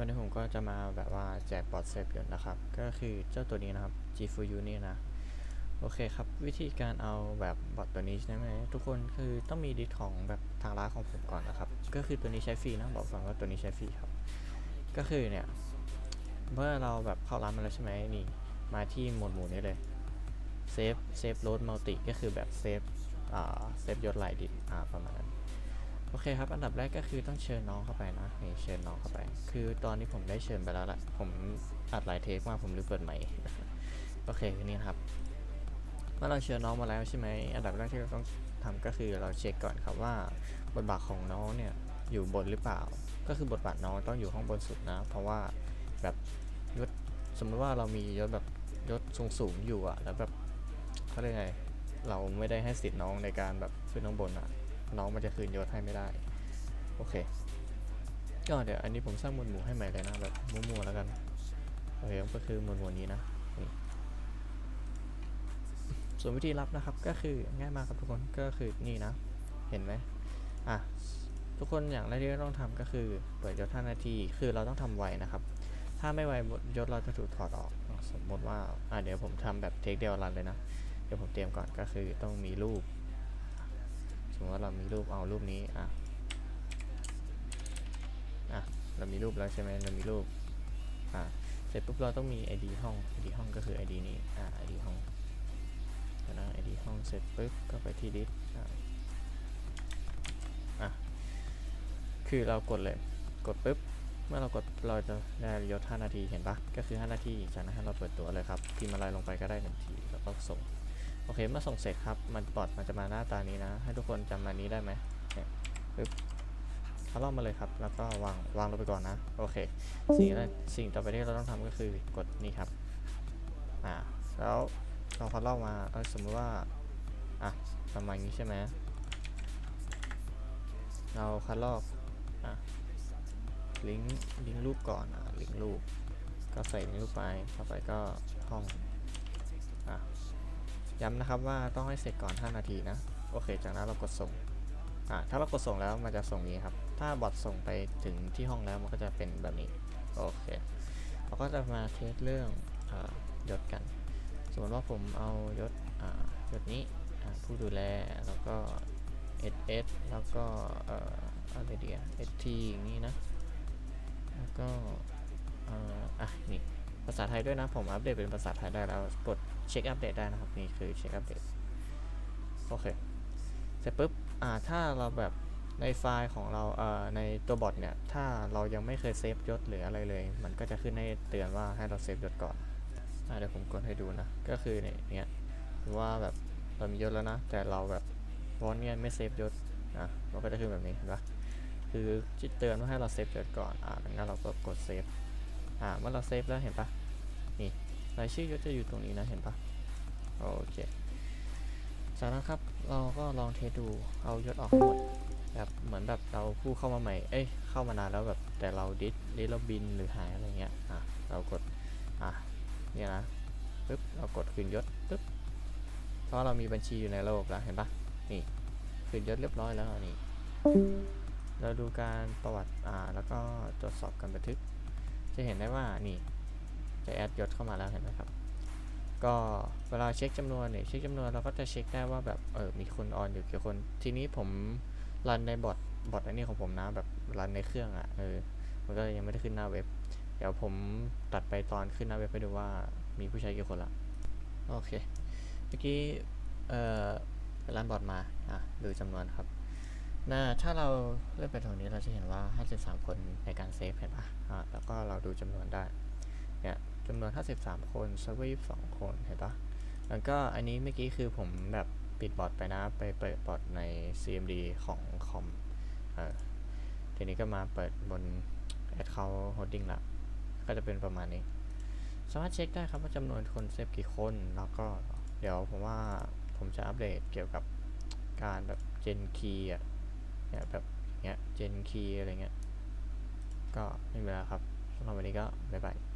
วันนี้ผมก็จะมาแบบว่าแจกบอทเซตกันนะครับ ก็คือเจ้าตัวนี้นะครับ g 4 u นี่นะ โอเคครับ วิธีการเอาแบบบอทตัวนี้ใช่ไหมทุกคนคือต้องมีดิสของแบบทางร้านของผมก่อนนะครับ ก็คือตัวนี้ใช้ฟรีนะบอกฟังว่าตัวนี้ใช้ฟรีครับ ก็คือเนี่ยเมื่อเราแบบเข้าร้านมาแล้วใช่ไหมนี่ มาที่หมวดหมู่นี้เลยเซฟเซฟโรดมัลติก็คือแบบเซฟอ่าเซฟยศหลดิสอ่าประมาณนั้น โอเคครับ อันดับแรกก็คือต้องเชิญน้องเข้าไปนะนี่เชิญน้องเข้าไป คือตอนนี้ผมได้เชิญไปแล้วแหละผมอัดหลายเทคมากผมลืมเปิดใหม่ โอเคนี่ครับเมื่อเราเชิญน้องมาแล้วใช่ไหมอันดับแรกที่เราต้องทำก็คือเราเช็คก่อนครับว่าบทบาทของน้องเนี่ยอยู่บนหรือเปล่า ก็คือบทบาทน้องต้องอยู่ข้างบนสุดนะ เพราะว่าแบบยศสมมติว่าเรามียศแบบยศสูงสูงๆอยู่อะแล้วแบบเขาเรียกไงเราไม่ได้ให้สิทธิ์น้องในการแบบขึ้นข้างบนอะ น้องมันจะคืนยศให้ไม่ได้ โอเค ก็เดี๋ยวอันนี้ผมสร้างหมวดหมู่ให้ใหม่เลยนะแบบมั่วๆแล้วกันโอเคก็คือหมวดหมู่นี้นะส่วนวิธีรับนะครับก็คือง่ายมากครับทุกคนก็คือนี่นะ เห็นไหมอะทุกคนอย่างแรกที่ต้องทำก็คือเปิดยศ5นาทีคือเราต้องทำไวนะครับ ถ้าไม่ไวยศเราจะถูกถอดออกสมมติว่าอะเดี๋ยวผมทำแบบเทคเดียวรันเลยนะ เดี๋ยวผมเตรียมก่อนก็คือต้องมีรูป มมติว่าเรามีรูปเอารูปนี้อะอะเรามีรูปแล้วใช่ไหมเรามีรูปอะเสร็จปุ๊บเราต้องมี ID ห้อง ID ห้องก็คือ ID นี้อะ ID ห้องเดียวนะ ID ห้องเสร็จปุ๊บก็ไปที่ดิสอะอะคือเรากดเลยกดปุ๊บเมื่อเรากดเราจะได้ยศ5นาทีเห็นปะก็คือ 5 นาทีจากนั้นให้เราเปิดตัวเลยครับพิมพ์อะไรลงไปก็ได้หนึ่งทีแล้วก็ส่ง โอเคเมื่อส่งเสร็จครับ มันปอดมันจะมาหน้าตานี้นะ ให้ทุกคนจำอันนี้ได้ไหมเนี่ยปึ๊บเขาล่ามาเลยครับ แล้วก็วางวางลงไปก่อนนะ โอเค สิ่งแรกสิ่งต่อไปที่เราต้องทำก็คือกดนี่ครับ อ่า แล้วเราเขาล่ามาเออสมมติว่า อะประมาณนี้ใช่ไหมเราคัดลอกอะลิงก์ลิงก์รูปก่อนอะลิงก์รูปก็ใส่ลิงก์รูปไปต่อไปก็ห้องอะ ย้ำนะครับว่าต้องให้เสร็จก่อน 5 นาทีนะ โอเค จากนั้นเรากดส่ง อ่า ถ้าเรากดส่งแล้วมันจะส่งนี้ครับ ถ้าบอทส่งไปถึงที่ห้องแล้วมันก็จะเป็นแบบนี้ โอเค เราก็จะมาเทสเรื่องอยศกัน สมมติว่าผมเอายศยศนี้ผู้ดูแล แล้วก็ SS แล้วก็เอ่ออะไรเดีย ST อย่างนี้นะ แล้วก็อ่ออะนี่ ภาษาไทยด้วยนะ ผมอัปเดตเป็นภาษาไทยได้แล้วกดเช็คอัปเดตได้นะครับ นี่คือเช็คอัปเดตโอเคเสร็จปุ๊บอ่าถ้าเราแบบในไฟล์ของเราเอ่อในตัวบอทเนี่ย ถ้าเรายังไม่เคยเซฟยศหรืออะไรเลย มันก็จะขึ้นให้เตือนว่าให้เราเซฟยศก่อนอ่าเดี๋ยวผมกดให้ดูนะ ก็คือเนี่ยเนี้ยว่าแบบเรามียศแล้วนะ แต่เราแบบวอนเนี่ยไม่เซฟยศอะมันก็จะขึ้นแบบนี้เห็นปะคือจิตเตือนว่าให้เราเซฟยศก่อนอ่างนั้นเราก็กดเซฟ อ่าเมื่อเราเซฟแล้วเห็นปะนี่รายชื่อยศจะอยู่ตรงนี้นะเห็นปะโอเคจากนั้นครับเราก็ลองเทสดูเอายศออกให้หมดแบบเหมือนแบบเราผู้เข้ามาใหม่เอ้ยเข้ามานานแล้วแบบแต่เราดิสดิสเราบินหรือหายอะไรเงี้ยอะเรากดอะเนี่ยนะปึ๊บเรากดคืนยศปึ๊บเพราะเรามีบัญชีอยู่ในระบบแล้วเห็นปะนี่คืนยศเรียบร้อยแล้วนี่เราดูการประวัติอ่าแล้วก็ตรวจสอบการบันทึก จะเห็นได้ว่านี่จะแอดยศเข้ามาแล้วเห็นไหมครับ ก็เวลาเช็คจำนวนเนี่ยเช็คจำนวนเราก็จะเช็คได้ว่าแบบเออมีคนออนอยู่กี่คน ทีนี้ผมรันในบอทบอทอันนี้ของผมนะแบบรันในเครื่องอะ่ะเออมันก็ยังไม่ได้ขึ้นหน้าเว็บ เดี๋ยวผมตัดไปตอนขึ้นหน้าเว็บไปดูว่ามีผู้ใช้กี่คนละโอเคเมื่อกี้เอ่อรันบอทมาอะดูจำนวนครับ น่าถ้าเราเลื่อนไปตรงนี้เราจะเห็นว่า 53 คนในการเซฟเห็นปะอะแล้วก็เราดูจำนวนได้ เนี่ยจำนวน 53 คนเซิร์ฟเวอร์22 คนเห็นปะแล้วก็อันนี้เมื่อกี้คือผมแบบปิดบอทไปนะ ไปเปิดบอทใน CMD ของคอมเออทีนี้ก็มาเปิดบน Account Holding ละก็จะเป็นประมาณนี้ สามารถเช็คได้ครับว่าจำนวนคนเซฟกี่คน แล้วก็เดี๋ยวผมว่าผมจะอัปเดตเกี่ยวกับการแบบ Gen Key อะ เนี่ยแบบเงี้ยเจนคีอะไรเงี้ยก็ไม่มีแล้วครับสำหรับวันนี้ก็บ๊ายบาย